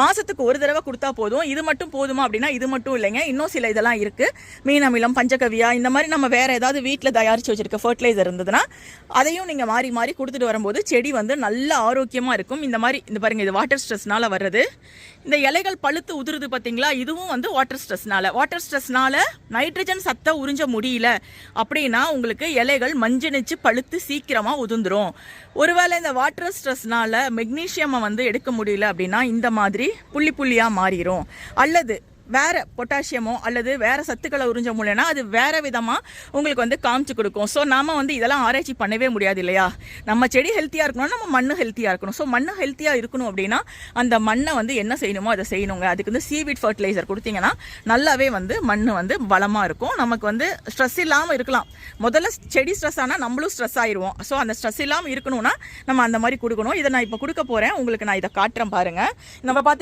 மாதத்துக்கு ஒரு தடவை கொடுத்தா போதும். இது மட்டும் போதுமா அப்படின்னா இது மட்டும் இல்லைங்க. இன்னும் சில இதெல்லாம் இருக்குது மீன் அமிலம் பஞ்சகவியா இந்த மாதிரி நம்ம வேறு ஏதாவது வீட்டில் தயாரித்து வச்சுருக்க ஃபர்டிலைசர் இருந்ததுன்னா அதையும் நீங்கள் மாறி மாறி கொடுத்துட்டு வரும்போது செடி வந்து நல்ல ஆரோக்கியமாக இருக்கும். இந்த மாதிரி இந்த பாருங்கள் இது வாட்டர் ஸ்ட்ரெஸ்னால் வர்றது. இந்த இலைகள் பழுத்து உதிருது பார்த்தீங்களா இதுவும் வந்து வாட்டர் ஸ்ட்ரெஸ்னால வாட்டர் ஸ்ட்ரெஸ்னால் நைட்ரஜன் சத்தை உறிஞ்ச முடியல அப்படின்னா உங்களுக்கு இலைகள் மஞ்சணிச்சு பழுத்து சீக்கிரமாக உதிர்ந்துரும். ஒருவேளை இந்த வாட்டர் ஸ்ட்ரெஸ்னால் மெக்னீஷியமை வந்து எடுக்க முடியல அப்படின்னா இந்த மாதிரி புள்ளி புள்ளியாக மாறிடும் அல்லது வேறு பொட்டாசியமோ அல்லது வேறு சத்துக்களை உறிஞ்ச முடியலன்னா அது வேறு விதமாக உங்களுக்கு வந்து காமிச்சு கொடுக்கும். ஸோ நாம் வந்து இதெல்லாம் ஆராய்ச்சி பண்ணவே முடியாது இல்லையா? நம்ம செடி ஹெல்த்தியாக இருக்கணும் நம்ம மண் ஹெல்த்தியாக இருக்கணும். ஸோ மண் ஹெல்த்தியாக இருக்கணும் அப்படின்னா அந்த மண்ணை வந்து என்ன செய்யணுமோ அதை செய்யணுங்க. அதுக்கு வந்து சீவிட் ஃபர்டிலைசர் கொடுத்தீங்கன்னா நல்லாவே வந்து மண் வந்து பலமாக இருக்கும். நமக்கு வந்து ஸ்ட்ரெஸ் இல்லாமல் இருக்கலாம். முதல்ல செடி ஸ்ட்ரெஸ் ஆனால் நம்மளும் ஸ்ட்ரெஸ் ஆயிடுவோம் ஸோ அந்த ஸ்ட்ரெஸ் இல்லாமல் இருக்கணும்னா நம்ம அந்த மாதிரி கொடுக்கணும். இதை நான் இப்போ கொடுக்க போகிறேன் உங்களுக்கு நான் இதை காட்டுறேன் பாருங்கள் நம்ம பார்த்து